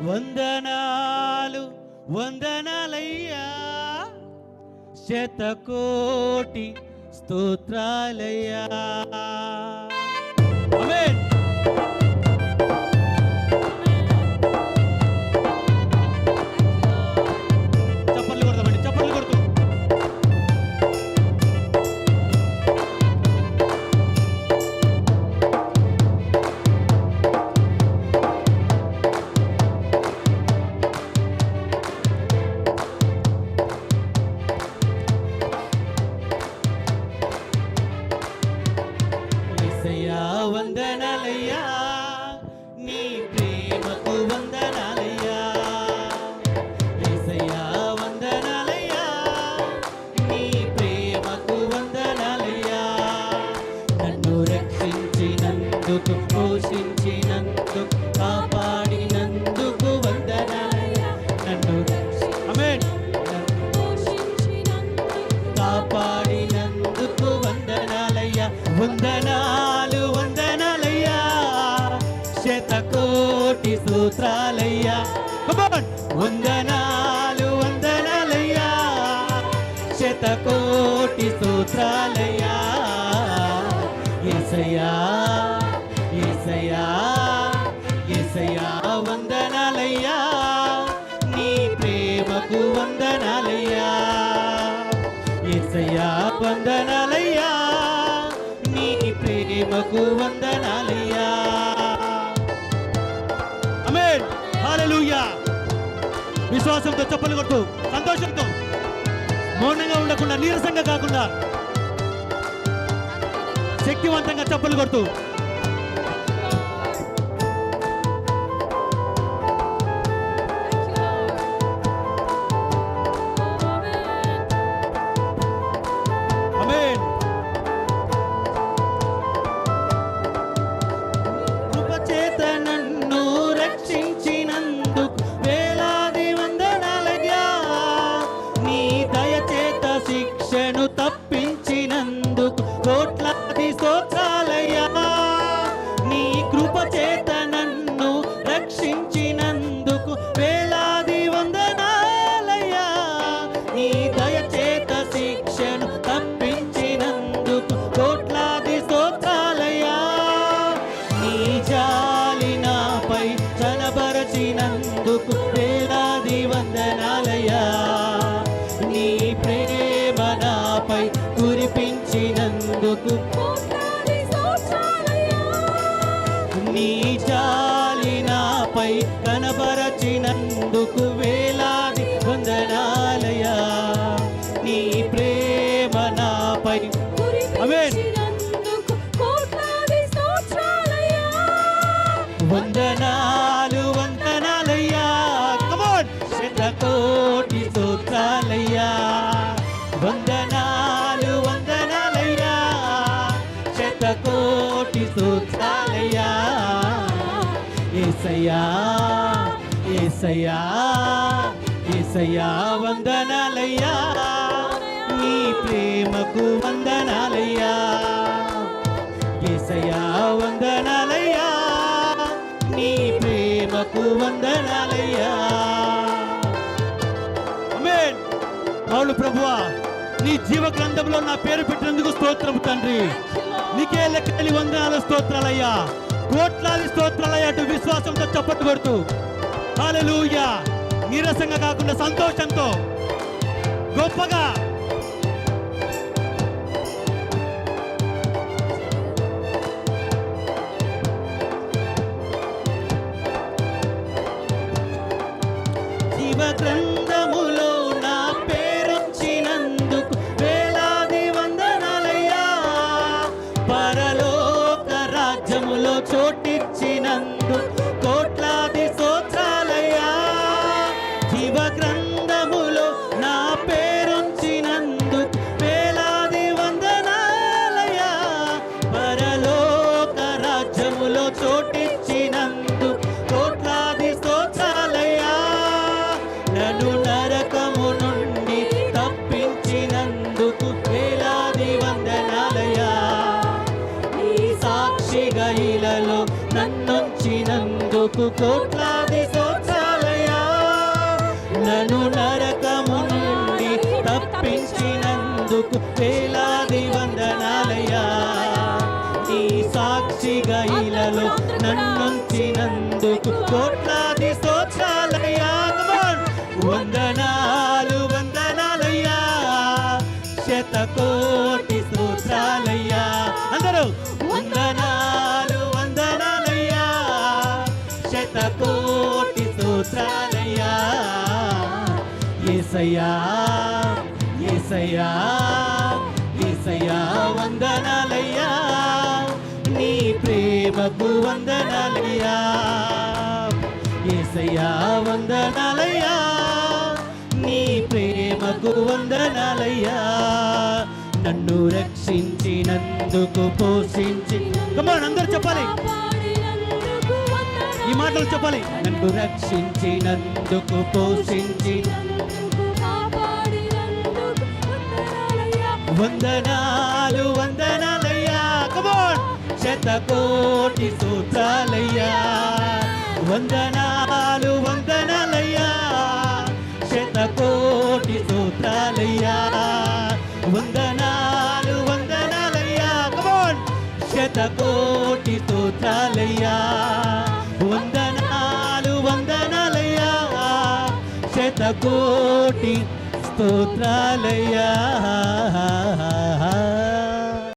వందనాలు వందనాలయ్యా. శతకోటి స్తోత్రాలయ్యా. కాపాడినందుకు వందనాలయ్యా. వందనాలు వందనాలయ్యా. శతకోటి సూత్రాలయ్యా. Come on! వందనాలు వందనాలయ్యా. శతకోటి సూత్రాలయ్యా. ఏసయ్యా ఏసయ్యా. ఏసయ్యా వందనాలయ్యా. నీ ప్రేమకు వందనాలయ్యా. అమేన్ హల్లెలూయా. విశ్వాసంతో చప్పలు కొట్టు సంతోషంతో. మౌనంగా ఉండకుండా నీరసంగా కాకుండా శక్తివంతంగా చప్పలు కొడుతూ. నీ జాలి నాపై చలబరచినందుకు వేలాది వందనాలయ్యా నీ ప్రేమ నాపై కురిపించినందుకు నీ జాలి నాపై కనబరచినందుకు వేలాది వందనాలయా నీ ప్రేమ నాపై ఆమేన్. వందనాలు వందనాలయ్యా. శతకోటి సూత్రాలయ్యా. ఏసయ్యా ఏసయ్యా ఏసయ్యా వందనాలయ్యా. నీ ప్రేమకు వందనాలయ్యా. ఏసయ్యా వందనాలయ్యా. నీ ప్రేమకు వందనాలయ్యా. పౌలు ప్రభువా నీ జీవ గ్రంథంలో నా పేరు పెట్టినందుకు స్తోత్రం తండ్రి. నీకే లెక్కలి వందనాల స్తోత్రాలయ్యా. కోట్లాది స్తోత్రాలయ్యా అటు విశ్వాసంతో చప్పట్టు కొడుతూ. హల్లెలూయా. నీరసంగా కాకుండా సంతోషంతో. గొప్పగా నీకు కోట్లాది సోచాలయా నన్ను నరకము నుండి తప్పించినందుకు వేలాది వందనాలయా? నీ సాక్షిగా ఇలలో నన్నుంచినందుకు కోట్లాది సోచాలయా వందనాలు వందనాలయ్యా శతకోటి సూత్రాలయ్యా అందరూ వందన స్తోత్రాలయ్యా ఏసయ్యా ఏసయ్యా ఏసయ్యా వందనాలయ్యా. నీ ప్రేమకు వందనాలయ్యా. ఏసయ్యా వందనాలయ్యా. నీ ప్రేమకు వందనాలయ్యా. నన్ను రక్షించినందుకు పోషించి కమాన్ అందరూ చెప్పాలి. ఈ మాటలు చెప్పాలి. నన్ను రక్షించినందుకు పోషించి. వందనాలు వందనాలయ్యా. కమాన్ శతకోటి సూత్రాలయ్యా. వందనాలు వందనాలయ్యా. శతకోటి సూత్రాలయ్యా. వందనాలు వందనాలయ్యా. కమాన్ శతకోటి సూత్రాలయ్యా. కోటి స్తోత్రాలయ్యా.